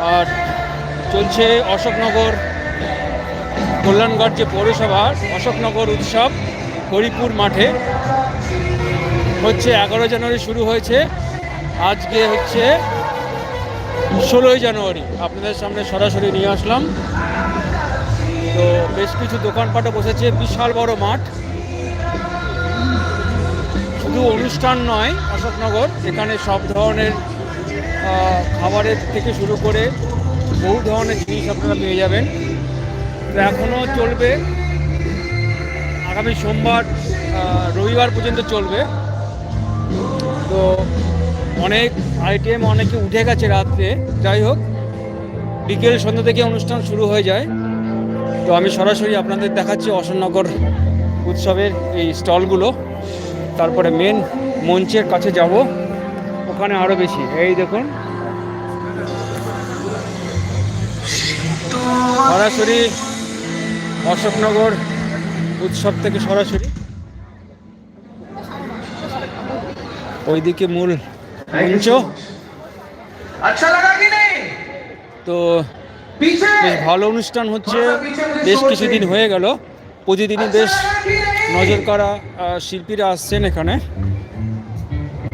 আর চলছে অশোকনগর কল্যাণগড় যে পৌরসভা, অশোকনগর উৎসব হরিপুর মাঠে। হচ্ছে এগারো জানুয়ারি শুরু হয়েছে। আজকে হচ্ছে ষোলোই জানুয়ারি। আপনাদের সামনে সরাসরি নিয়ে আসলাম। তো বেশ কিছু দোকানপাটও বসেছে। বিশাল বড় মাঠ। শুধু অনুষ্ঠান নয়, অশোকনগর, এখানে সব ধরনের খাবারের থেকে শুরু করে বহু ধরনের জিনিস আপনারা পেয়ে যাবেন। তো এখনও চলবে। আগামী সোমবার রবিবার পর্যন্ত চলবে। তো অনেক আইটেম অনেকে উঠে গেছে রাত্রে। যাই হোক, বিকেল সন্ধ্যা থেকে অনুষ্ঠান শুরু হয়ে যায়। তো আমি সরাসরি আপনাদের দেখাচ্ছি অশোকনগর উৎসবের এই স্টলগুলো। তারপরে মেন মঞ্চের কাছে যাব। ওখানে আরও বেশি। এই দেখুন। সরাসরি অশোকনগর উৎসব থেকে সরাসরি। ওইদিকে মূল তো বেশ ভালো অনুষ্ঠান হচ্ছে। বেশ কিছুদিন হয়ে গেল। প্রতিদিনই বেশ নজর করা শিল্পীরা আসছেন এখানে।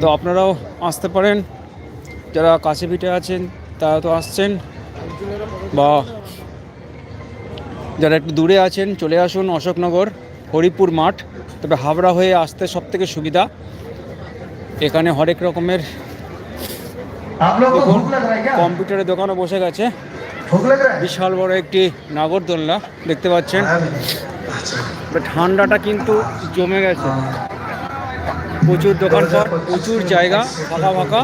তো আপনারাও আসতে পারেন। যারা কাছে পিঠে আছেন তারা তো আসছেন। বা যারা একটু দূরে আছেন চলে আসুন অশোকনগর হরিপুর মাঠ। তবে হাবড়া হয়ে আসতে সব থেকে সুবিধা। এখানে হরেক রকমের দেখুন কম্পিউটারের দোকানও বসে গেছে। বিশাল বড় একটি নাগরদোলনা দেখতে পাচ্ছেন। ঠান্ডাটা কিন্তু জমে গেছে। প্রচুর দোকানপাট প্রচুর জায়গা, ফাঁকা ফাঁকা।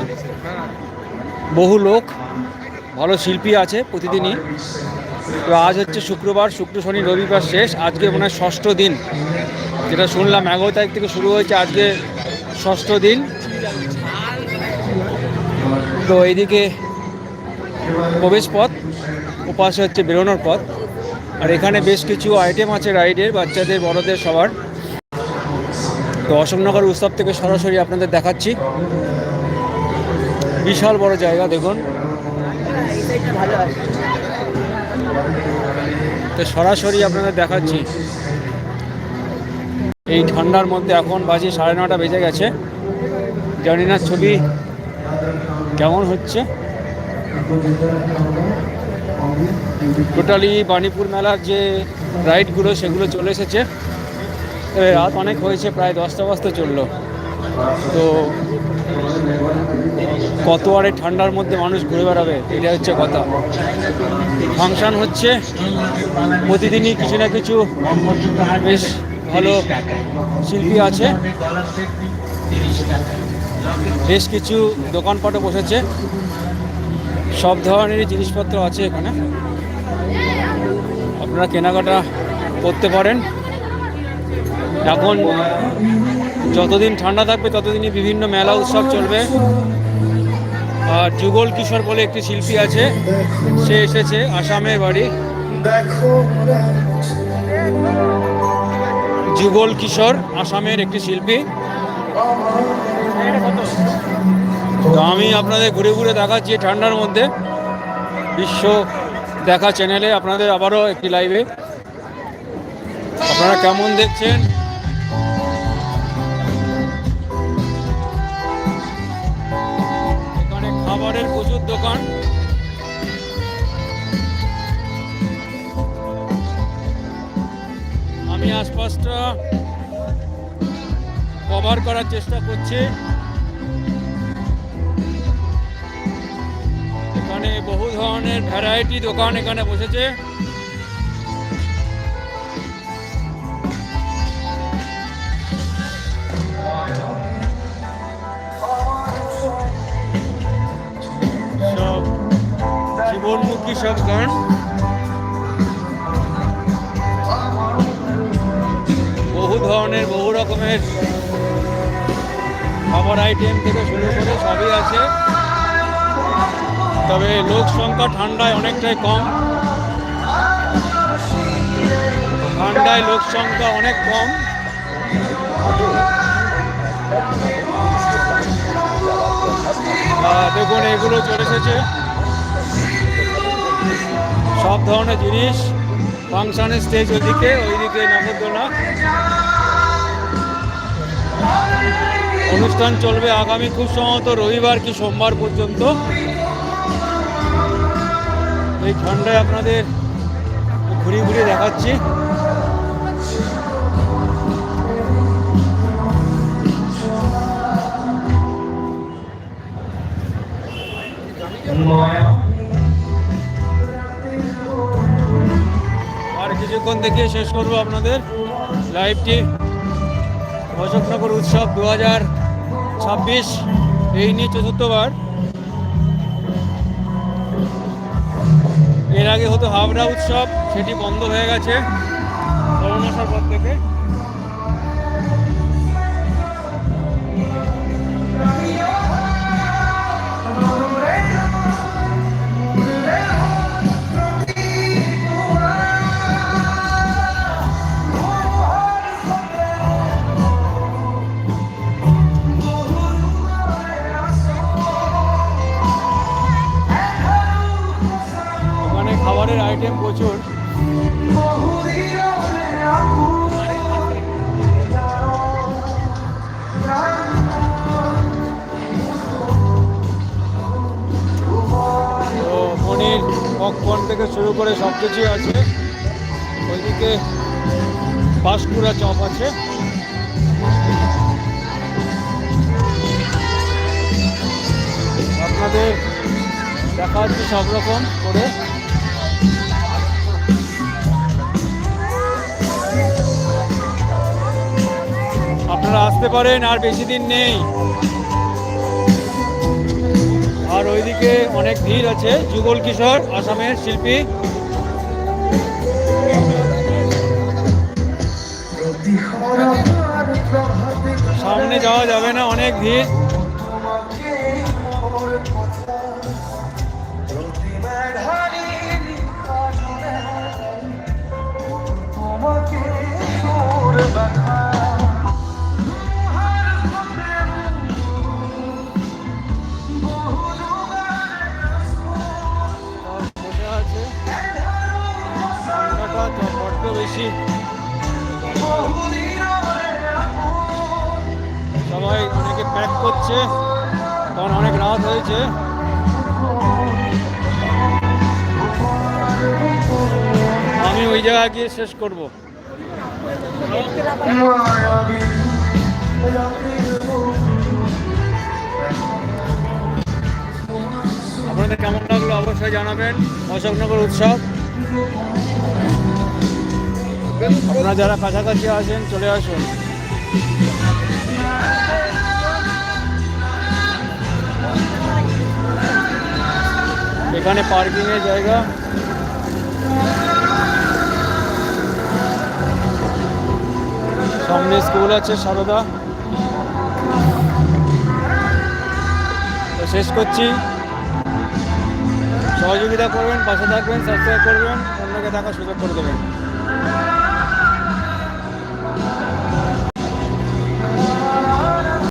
বহু লোক, ভালো শিল্পী আছে প্রতিদিনই। তো আজ হচ্ছে শুক্রবার, শুক্র, শনি, রবিবার শেষ। আজকে মনে হয় ষষ্ঠ দিন। যেটা শুনলাম, এগারো তারিখ থেকে শুরু হয়েছে আজকে ষষ্ঠ দিন। তো এইদিকে প্রবেশ পথ, ওপাশে হচ্ছে বেরোনোর পথ। আর এখানে বেশ কিছু আইটেম আছে রাইডের বাচ্চাদের, বড়দের সবার। তো অশোকনগর উৎসব থেকে সরাসরি আপনাদের দেখাচ্ছি। বিশাল বড় জায়গা, দেখুন। তো সরাসরি আপনাদের দেখাচ্ছি। এই ঠান্ডার মধ্যে এখন বাজে সাড়ে নটা বেজে গেছে। জানি না ছবি কেমন হচ্ছে। টোটালি বাণীপুর মেলার যে রাইডগুলো, সেগুলো চলে এসেছে। রাত অনেক হয়েছে, প্রায় দশটা বাজতে চলল। তো কত আর ঠান্ডার মধ্যে মানুষ ঘুরে বেড়াবে এটা হচ্ছে কথা। ফাংশন হচ্ছে, প্রতিদিনই কিছু না কিছু বেশ ভালো শিল্পী আছে। বেশ কিছু দোকানপাটও বসেছে। সব ধরনেরই জিনিসপত্র আছে এখানে। আপনারা কেনাকাটা করতে পারেন। এখন যতদিন ঠান্ডা থাকবে, ততদিনই বিভিন্ন মেলা উৎসব চলবে। আর যুগল কিশোর বলে একটি শিল্পী আছে, সে এসেছে আসামের বাড়ি। যুগল কিশোর আসামের একটি শিল্পী। তো আমি আপনাদের ঘুরে ঘুরে দেখাচ্ছি ঠান্ডার মধ্যে। বিশ্ব দেখা চ্যানেলে আপনাদের আবারও একটি লাইভে আপনারা কেমন দেখছেন? দোকান আমি আশপাশটা কভার করার চেষ্টা করছি। এখানে বহু ধরনের ভ্যারাইটি দোকান এখানে বসেছে। গান বহু ধরনের, বহু রকমের খাবার আইটেম থেকে শুরু করে সবই আছে। তবে লোক সংখ্যা ঠান্ডায় অনেকটাই কম। ঠান্ডায় লোক সংখ্যা অনেক কম। দেখুন, এগুলো চলে এসেছে। সব ধরনের জিনিস ফাংশনের স্টেজ ওইদিকে ওইদিকে নাগরদোলা অনুষ্ঠান চলবে আগামী, খুব সম্ভবত রবিবার কি সোমবার পর্যন্ত। এই ঠান্ডায় আপনাদের ঘুরিয়ে ঘুরিয়ে দেখাচ্ছি। দেখিয়ে শেষ করব আপনাদের লাইভটি অশোকনগর উৎসব দু হাজার ছাব্বিশ এই নিয়ে চতুর্থবার। এর আগে হতো হাবড়া উৎসব, সেটি বন্ধ হয়ে গেছে। করোনা সরকার থেকে আইটেম প্রচুর। তো পনির পপকর্ন থেকে শুরু করে সব কিছুই আছে। ওইদিকে পাঁশকুড়া চপ আছে। আপনাদের দেখা হচ্ছে সব রকম করে। আপনারা আসতে পারেন, আর বেশি দিন নেই। আর ওইদিকে অনেক ভিড় আছে, যুগল কিশোর, আসামের শিল্পী। সামনে যাওয়া যাবে না, অনেক ভিড়। সবাই অনেকে প্যাক করছে, কারণ অনেক রাত হয়েছে। আমি ওই জায়গায় গিয়ে শেষ করব। আপনাদের কেমন লাগল অবশ্যই জানাবেন। অশোকনগর উৎসব। আপনারা যারা কাছাকাছি আছেন, চলে আসুন। এখানে পার্কিং এর জায়গা। সামনে স্কুল আছে সারদা। তো শেষ করছি। সহযোগিতা করবেন, পাশে থাকবেন সাবস্ক্রাইব করবেন, অন্যকে দেখার সুযোগ করে দেবেন।